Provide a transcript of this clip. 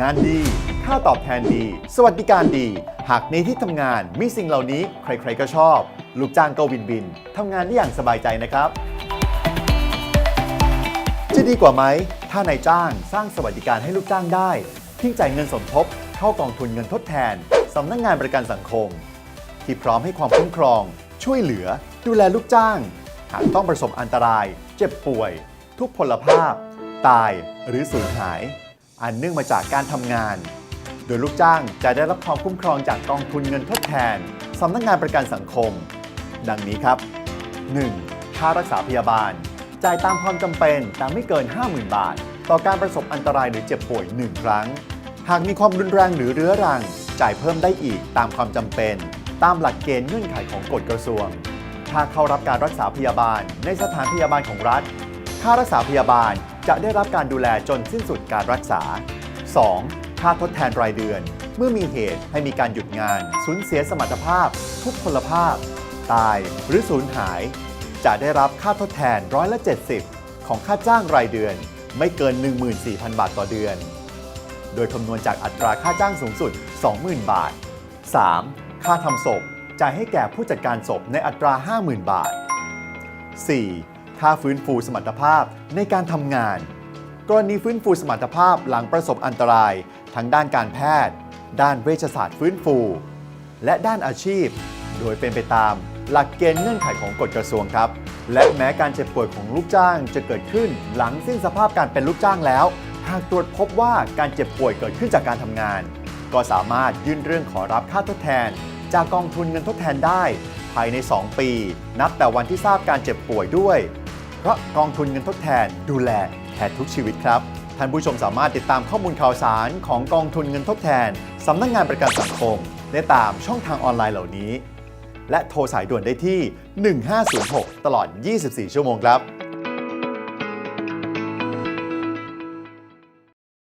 งานดี ค่าตอบแทนดี สวัสดิการดี หากในที่ทำงานมีสิ่งเหล่านี้ใครๆก็ชอบ ลูกจ้างก็วินบินทำงานได้อย่างสบายใจนะครับ จะดีกว่าไหม ถ้านายจ้างสร้างสวัสดิการให้ลูกจ้างได้เพียงจ่ายเงินสมทบ เข้ากองทุนเงินทดแทนสำนักงงานประกันสังคม ที่พร้อมให้ความคุ้มครอง ช่วยเหลือ ดูแลลูกจ้าง หากต้องประสบอันตราย เจ็บป่วย ทุกพลภาพ ตายหรือสูญหาย อันเนื่องมาจากการทำงาน โดยลูกจ้างจะได้รับความคุ้มครองจากกองทุนเงินทดแทนสำนักงานประกันสังคม ดังนี้ครับ 1. ค่ารักษาพยาบาล จ่ายตามความจำเป็นแต่ไม่เกิน 50,000 บาท ต่อการประสบอันตรายหรือเจ็บป่วย 1 ครั้ง หากมีความรุนแรงหรือเรื้อรัง จ่ายเพิ่มได้อีกตามความจำเป็น ตามหลักเกณฑ์เงื่อนไขของกฎกระทรวง ถ้าเข้ารับการรักษาพยาบาลในสถานพยาบาลของรัฐ ค่ารักษาพยาบาล จะได้รับการดูแลจนสิ้นสุดการรักษา 2. ค่าทดแทนรายเดือน เมื่อมีเหตุให้มีการหยุดงาน สูญเสียสมรรถภาพ ทุกพลภาพ ตายหรือสูญหาย จะได้รับค่าทดแทนร้อยละ70 ของค่าจ้างรายเดือน ไม่เกิน 14,000 บาทต่อเดือน โดยคำนวณจากอัตราค่าจ้างสูงสุด 20,000 บาท 3. ค่าทำศพจ่ายให้แก่ผู้จัดการศพในอัตรา 50,000 บาท 4. ค่าฟื้นฟูสมรรถภาพในการทำงาน กรณีฟื้นฟูสมรรถภาพหลังประสบอันตราย ทั้งด้านการแพทย์ ด้านเวชศาสตร์ฟื้นฟู และด้านอาชีพ โดยเป็นไปตามหลักเกณฑ์เงื่อนไขของกฎกระทรวงครับ และแม้การเจ็บป่วยของลูกจ้างจะเกิดขึ้นหลังสิ้นสภาพการเป็นลูกจ้างแล้ว หากตรวจพบว่าการเจ็บป่วยเกิดขึ้นจากการทำงาน ก็สามารถยื่นเรื่องขอรับค่าทดแทน จากกองทุนเงินทดแทนได้ ภายใน 2 ปี นับแต่วันที่ทราบการเจ็บป่วยด้วย เพราะกองทุนเงินทดแทนดูแลแทนทุกชีวิตครับ ท่านผู้ชมสามารถติดตามข้อมูลข่าวสารของกองทุนเงินทดแทนสำนักงงานประกันสังคม ได้ตามช่องทางออนไลน์เหล่านี้ และโทรสายด่วนได้ที่ 1506 ตลอด 24 ชั่วโมงครับ